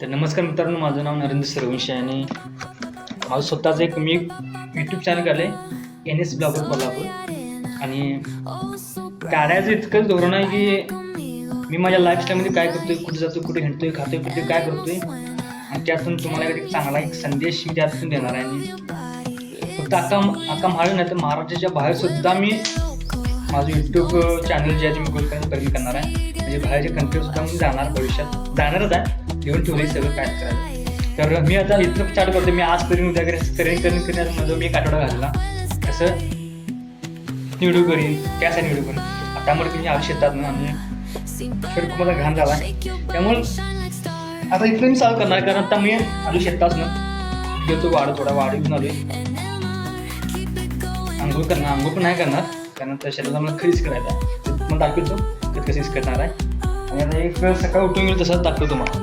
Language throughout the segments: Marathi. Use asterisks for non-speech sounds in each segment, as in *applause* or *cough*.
तर नमस्कार मित्रांनो माझं नाव नरेंद्र सरवंशी आणि माझं स्वतःचं एक मी यूट्यूब चॅनल आलं आहे एन एस ब्लॉगर कोल्हापूर. आणि काढायचं इतकंच धोरण आहे की मी माझ्या लाईफस्टाईलमध्ये काय करतोय कुठे जातो कुठे हिंडतोय खातोय कुठे काय करतोय आणि त्यातून तुम्हाला एक चांगला एक संदेश मी त्यातून देणार आहे. आणि फक्त आता आता महाराज नाही तर महाराष्ट्राच्या बाहेर सुद्धा मी माझं यूट्यूब चॅनल जे आहे ते मी करणार आहे. म्हणजे बाहेरचे कंट्रीसुद्धा मी जाणार भविष्यात जाणारच आहे. घेऊन ठेवले सगळं काय करायचं तर मी आता इथं स्टार्ट करतो. मी आज करीन उद्या करेन करेन करेन करेन. माझं मी एक आठवडा घालला. असं व्हिडिओ करीन. त्यासाठी व्हिडिओ करीन. आता मला तुम्ही आयुष्य येतात ना आणि शेवट खूप माझा घाण झाला. त्यामुळे आता इथलं मी चालू करणार. कारण आता मी आलू शेताच ना गेलो वाढ थोडा वाढ घेऊन आलोय. आंघोळ करणार. आंघोळ पण नाही करणार. कारण त्या शेताला मला खरीच करायचा मग दाखवतो कशीच करणार आहे. आणि आता एक सकाळ उठून गेलो तसंच दाखवतो मला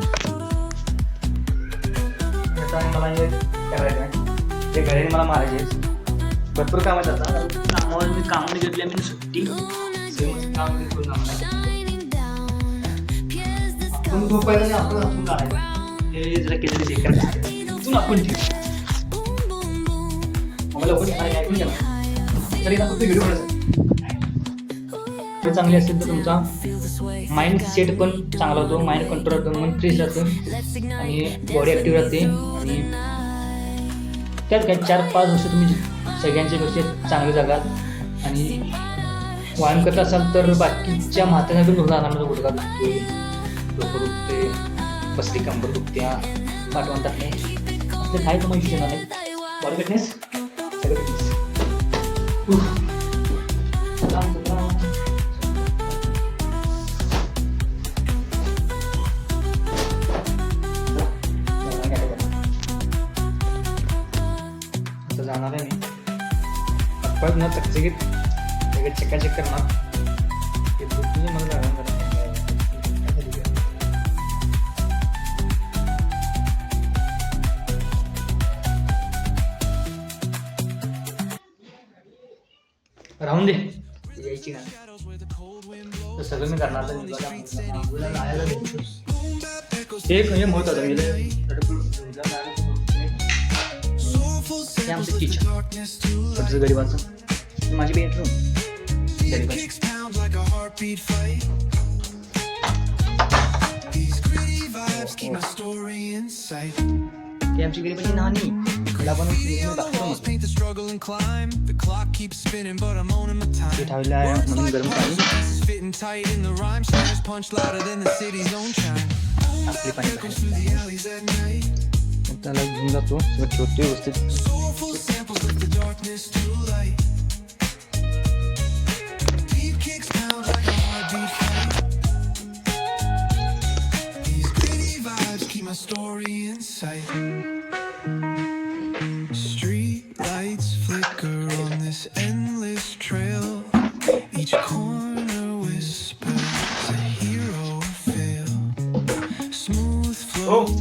आणि मला हे करायचं आहे. ते घरी मला मारायचे भरपूर काम आहेत आता कामावर मी कामाने घेतली मी सुट्टी. काम आहे. आपण झोपायला आपण आपण काढायचं. हे जरा केलेली करायचं इथून आपण ठेवू आम्हाला ऐकून घ्या तरी फक्त व्हिडिओ ते चांगले असेल तर तुमचा माइंड सेट पण चांगला होतो माइंड कंट्रोल होतो मन फ्रेश राहतं. आणि बॉडी ॲक्टिव्ह राहते. आणि त्यात काय चार पाच वर्ष तुम्ही सगळ्यांच्या पेक्षा चांगले जगाल आणि व्यायाम करत असाल तर बाकीच्या म्हाताऱ्यांकडून होणार माझा गुडघा दुखतोय डोकं दुखते बसली कंबर दुखत्या पाठवण टाकणे असं काय तुम्हाला विषय नाही बॉडी फिटनेस सगळं फिटनेस जाणार आहे मी. परत ना चकचकीत सगळे चकाचक करणार. ते बुद्धीने मला राहून दे. यायची तर सगळं मी करणार. एक मी ते आमचं किचन छोटंसं गरीबाचं हे माझी bedroom गरीबाची pounds like a heartbeat fight. These gritty vibes keep my story in sight. ती आमची गरीबाची नानी तिला पण मी दाखवतो Walls मग. paint the struggle and climb. The clock keeps spinning, but I'm owning my ते time. ठेवलं आहे म्हणून गरम पाणी Pieces fitting tight in the rhyme. Stars punch louder than the city's own chime. टाकली पाणी Echoes through the alleys at night. मग त्याला घेऊन जातो सगळं ठेवतो व्यवस्थित story in sight. Street lights flicker on this endless trail. Each corner whispers a hero fail. Smooth oh. flow Oh.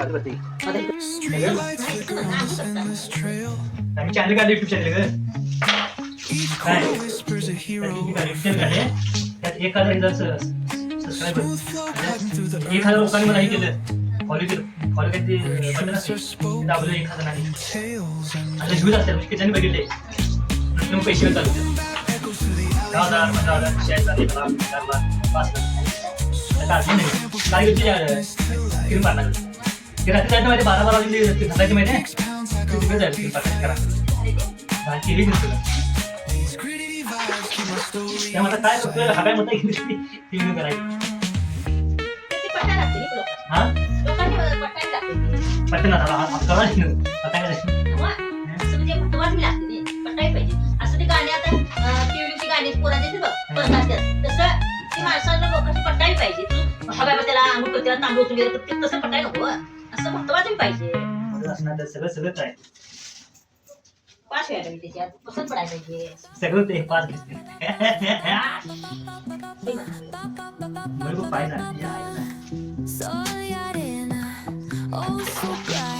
खाली एक हजार लोकांनी मला केलं फॉलो केलं फॉलो काही दाबलं एक हजार आता व्ह्यूज असतात म्हणजे त्याच्याने बघितले मग पैसे मिळतात दहा हजार पंधरा हजार शे हजार एक लाख पाच लाख आता अजून नाही काय ते रात्री जायचं माहिती बारा बारा वाजले घालायची माहिती आहे? तिकडे जायचं. करा केली त्यामुळे आता काय म्हणता करायची. हा पटकन आता हा-. आता पटायला पाहिजे असं ते गाणी आता टीव्हीची गाणी पोरांचे येते बघ परत असतात तसं ती माणसाला लोकांची पटायला पाहिजे तू हा. बाबा त्याला अंघोळ करते तांदूळ तुम्ही तसं पटायला नको असं महत्वाचं पाहिजे. माझं असणार तर सगळं सगळंच आहे. पाच वेळा पाहिजे त्याच्यात. पसंत पडायला पाहिजे. सगळं ते पाच दिसते. बरोबर पाहिजे oh.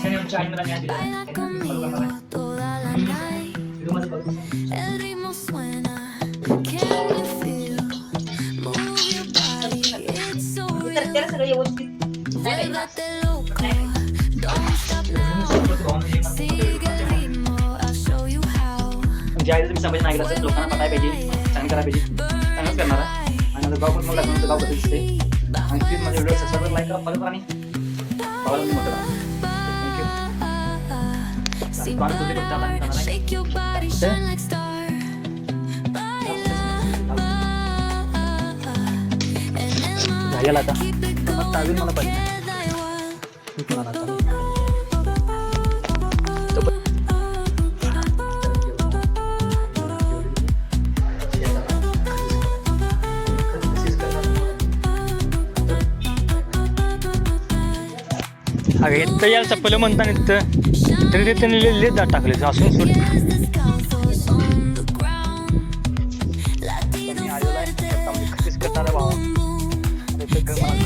त्याने आमच्या न्याय दिला. त्याला सगळं व्यवस्थित. नाही now. सोबत राहून म्हणजे मला Sigue el ritmo, I'll show you how. म्हणजे आई तुम्ही समज नाही गेला तर लोकांना पटायला पाहिजे चांगलं करायला पाहिजे चांगलंच करणार आहे आणि आता गाव पण मला लागलं गाव कसं दिसते आणि प्लीज माझ्या व्हिडिओ सबस्क्राईब लाईक करा फॉलो करा आणि भावाला मी मोठं करा See थँक्यू तुझे फक्त आता मी करणार आहे Shake your body, shine like star. झालेला आता मग अजून मला पाहिजे मी तुम्हाला आता मागे इथं याला चप्पल म्हणता इथं तरी ते त्यांनी लिहिलेच जात टाकले असून सोड मी आलेलो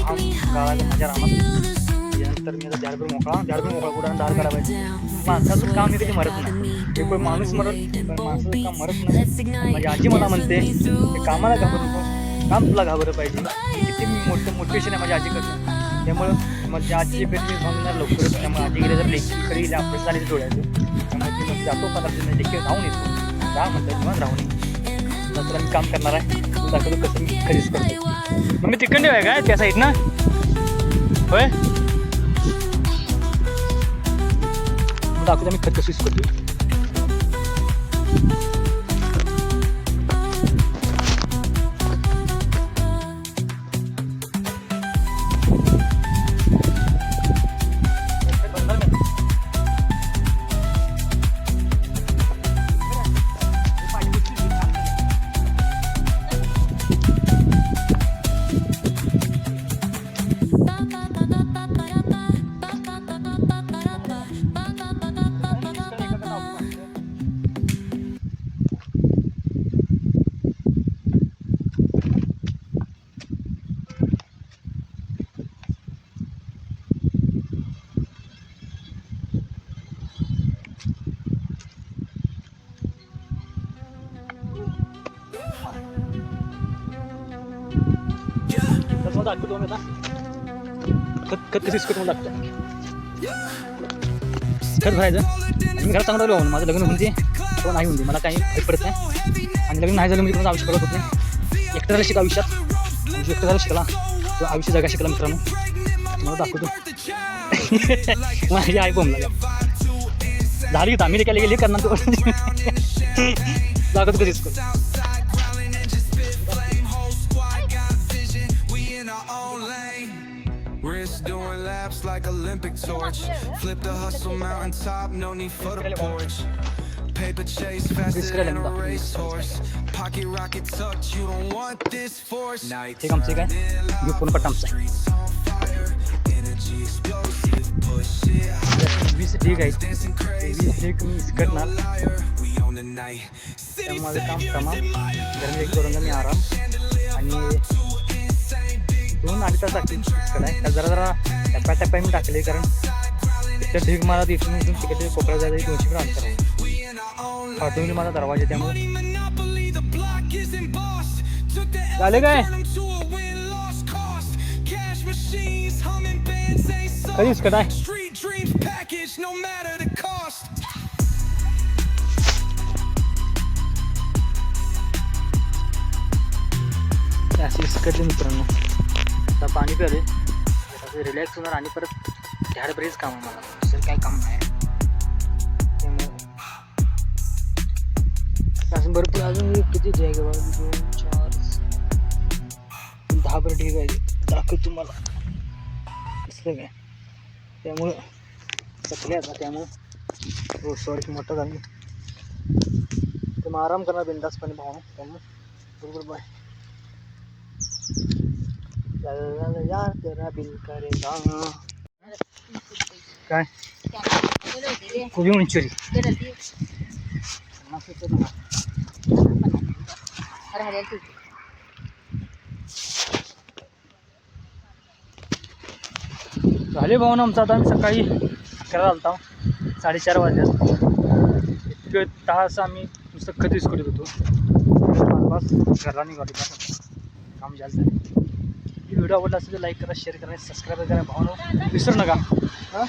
मी माझ्या झाडभर मोकळा झाडभर मोकळा कुठं दार पाहिजे. माणसाचं काम नाही त्याची मरत नाही. ते पण माणूस मरत माणसाचं काम मरत नाही. माझी आजी मला म्हणते ते कामाला घाबरू नको काम तुला घाबरलं पाहिजे? किती मी मोठं मोटिवेशन आहे माझ्या आजीकडनं. त्यामुळं माझ्या आजची पेट मी लवकर त्यामुळे आजी गेले जर लेखी खरी आपलं चालेल डोळ्याचं त्यामुळे ती मग जातो पदार्थ मी देखील राहून येतो. दहा म्हणतात किंवा राहून येतो नंतर मी काम करणार आहे. तू दाखवतो कसं मी खरीच करतो. मग मी तिकडे आहे काय त्या साईड ना? होय? मग दाखवतो मी खत कसं करतो तर दाखवतो मी आता. खत खत कसं यूज दाखवतो. खत भरायचं मी घरात चांगलं राहिलो माझं लग्न होऊन ते तो नाही होऊन दे मला काही फरक पडत नाही. आणि लग्न नाही झालं मी कोणाचं आयुष्य बघत होत नाही. एकटं झालं शिका आयुष्यात. म्हणजे एकटं झालं शिकला तो आयुष्य जगा शिकला मित्रांनो. मला दाखवतो. *laughs* माझी आई बोमला झाली होता आम्ही काय गेली करणार तो. *laughs* दाखवतो कधीच करतो like Olympic torch. Flip the hustle mountaintop, no need for the porch. Paper chase faster than a racehorse. Pocket rocket tucked, you don't want this force. Night phone पट्टा आमचा energy explosive, push it वीस ढीग crazy. वीस ढीग मी करणार Liar, we on the night. City त्यामुळे माझं काम तमाम एक करून मी आराम आणि दोन अडीच तास तर जरा जरा टप्प्याटप्प्याने टाकले कारण त्याच्या ढीग मला तिथून इथून तिकडे कोकरा जायला दोनशे किलो अंतर आहे फाटून गेले माझा दरवाजा त्यामुळे. झाले काय? कधीच कटाय मित्रांनो. आता पाणी करेल रिलॅक्स होणार आणि परत काम मला. दुसरं काय काम नाही. अजून भरपूर अजून किती आहे दोन, चार. दहा बरं ढेग आहे. दाखव तुम्हाला. असते काय त्यामुळं. चकले आता त्यामुळं. रोज सॉरी मोठं झालं. तर मग आराम करणार बिंदासपणे भावना त्यामुळं. बरोबर बाय यार तेरा बिल करेगा काय कोबी मंचुरी झाले भाऊ आमचं आता आम्ही सकाळी अकरा आलता. साडेचार वाजल्यात इतकं तास आम्ही नुसतं कधीच करत होतो. बस घरला निघालो. काम झालं. व्हिडिओ आवडला असेल तर लाईक करा शेअर करा सबस्क्राईब करा भावना. विसरू नका. हां?